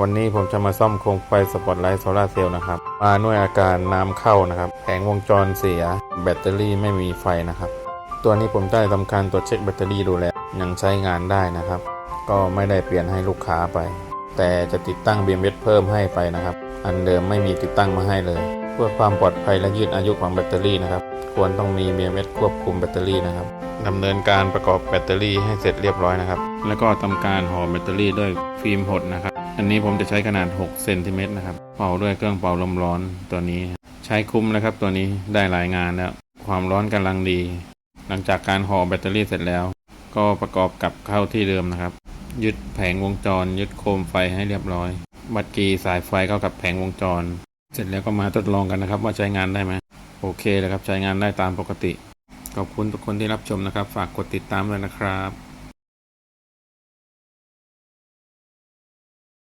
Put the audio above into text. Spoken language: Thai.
วันนี้ผมจะมาซ่อมโคมไฟสปอตไลท์โซลาเซลล์นะครับ มาด้วยอาการน้ำเข้านะครับ แผงวงจรเสีย แบตเตอรี่ไม่มีไฟนะครับ ตัวนี้ผมได้ทำการตรวจเช็คแบตเตอรี่ดูแล้ว ยังใช้งานได้นะครับ ก็ไม่ได้เปลี่ยนให้ลูกค้าไป แต่จะติดตั้ง BMS เพิ่มให้ไปนะครับ อันเดิมไม่มีติดตั้งมาให้เลย เพื่อความปลอดภัยและยืดอายุของแบตเตอรี่นะครับ ควรต้องมี BMS ควบคุมแบตเตอรี่นะครับดำเนินการประกอบแบตเตอรี่ให้เสร็จเรียบร้อยนะครับ แล้วก็ทำการห่อแบตเตอรี่ด้วยฟิล์มหดนะครับ อันนี้ผมจะใช้ขนาด 6 เซนติเมตรนะครับ เป่าด้วยเครื่องเป่าลมร้อนตัวนี้ ใช้คุ้มนะครับตัวนี้ได้หลายงานแล้ว ความร้อนกำลังดี หลังจากการห่อแบตเตอรี่เสร็จแล้ว ก็ประกอบกับเข้าที่เดิมนะครับ ยึดแผงวงจร ยึดโคมไฟให้เรียบร้อย บัตรกีสายไฟเข้ากับแผงวงจร เสร็จแล้วก็มาทดลองกันนะครับ ว่าใช้งานได้ไหมโอเคเลยครับใช้งานได้ตามปกติ ขอบคุณทุกคนที่รับชมนะครับ ฝากกดติดตามด้วยนะครับ